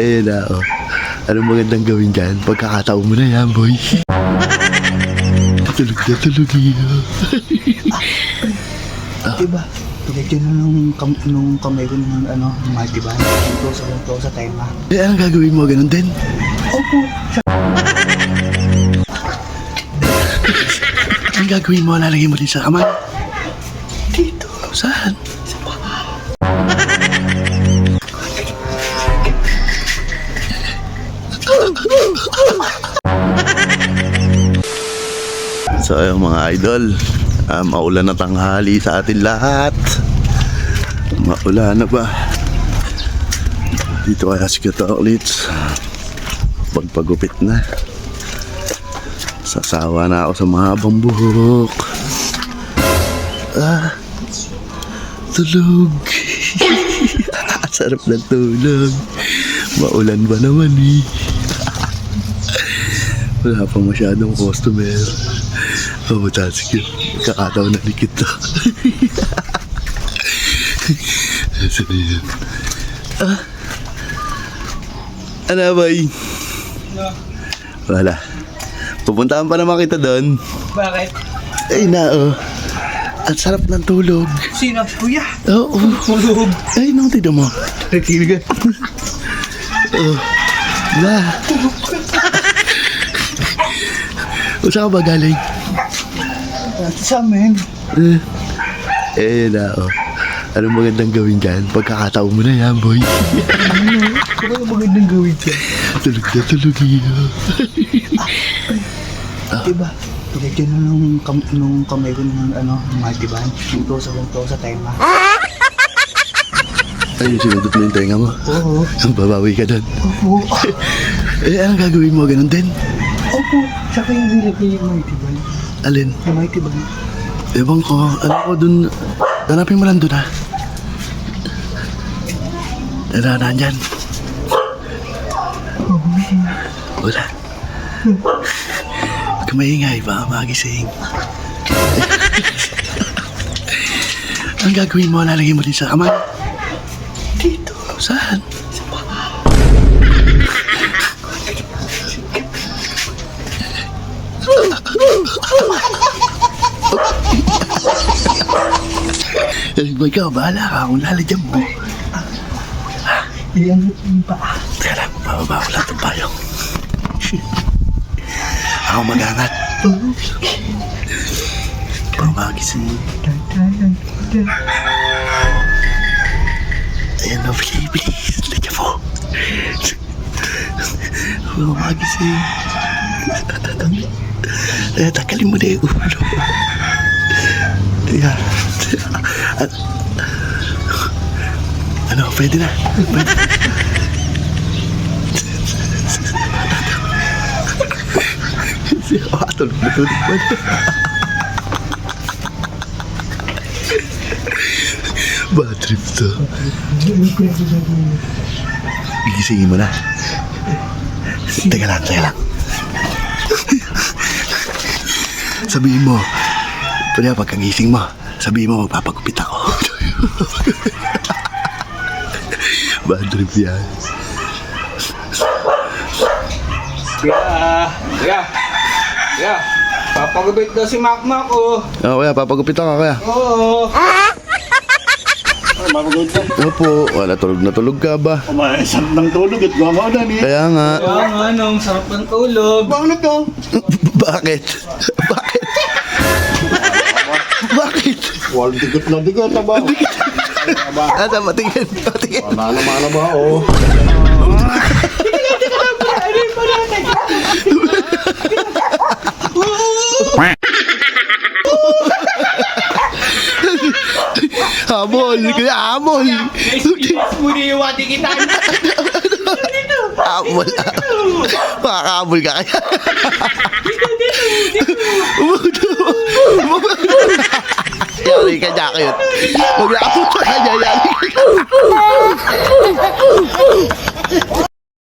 Eh na, oh. Anong magandang gawin dyan? Pagkakataon mo na yan, boy. tulog na tulog iyo. Diba? Tulad yun nung, kam nung kamay ko ng ano, mga diba? Ito sa ito sa tema. Eh, anong gagawin mo? Ganun din? Opo. Anong gagawin mo? Lalagay mo din sa kamay? Dito. Saan? So ayun mga idol, ah, maulan na tanghali sa atin lahat. Maulan na ba? Dito kaya si Kata. Pagpagupit na. Sasawa na ako sa mahabang buhok. Ah, tulog. Sarap ng tulog. Maulan ba naman eh. Wala pa masyadong customer. Oh, sige. Kakataon na ni kita. Saan yun? Ah. Ano ba eh? Wala. Pupuntahan pa naman kita doon. Bakit? Ay na, oh. Ang sarap ng tulog. Sino? Kuya! Oo. Tulog! Ay, nung tignan mo. Nagkiligan. Oh. Na. O saan ka ba galing? Sa amin. Eh, eh na, oh. Anong magandang gawin dyan? Pagkakataon mo na yan, boy. Ano yung magandang gawin dyan? tulog na tulog iyo. Diba? Tulad yun nung, kam nung kamay ko ng ano, mga diba? Ito sa ito sa tema. Ay, sinundot mo yung tenga mo. Oo. Babawi ka doon. Opo. Eh, anong gagawin mo? Ganun din? Opo. Saka yung nilagay yung band. Alin? Yung mighty band. Ewan ko. Ano ko dun? Hanapin mo lang dun, ha? Ano, nandyan? Wala. Huwag ka maingay, baka magising. Ang gagawin mo, lalagay mo din sa kamay? Dito. Saan? Eh, ikaw, bahala ka kung lalagyan mo. Iyan yung paa. Teka lang, bababa ko lang itong payong. Ako mag-angat. Para magising. Ayan na, bilis, bilis. Lagyan mo. Para magising. Ayan, takalin mo na yung ulo. Ayan. Ano, pwede na. Pwede. Ah, tulog na tulog pa. Bad trip to. Gigisingin mo na. Teka lang, teka lang. Sabihin mo, pwede pagkagising mo, sabihin mo magpapagupit ako. Bad trip yan. Kaya, kaya, kaya, papagupit daw si Makmak oh. Oh, kaya papagupit ako, kaya. Oo. Opo, wala tulog na tulog ka ba? Kumaisap ng tulog at gumagawa ni. Kaya nga. Kaya nga nung sarap ng tulog. Bakit ka? Bakit? Bakit? Wal digot na digot na ba? Asa, matingin, matingin. Ano naman na ba oh? Habol, kaya habol. Muli yung wati kita. Habol. Makakahabol ka kaya. Yari ka niya kayo. Huwag na ako sa kanya, yari ka.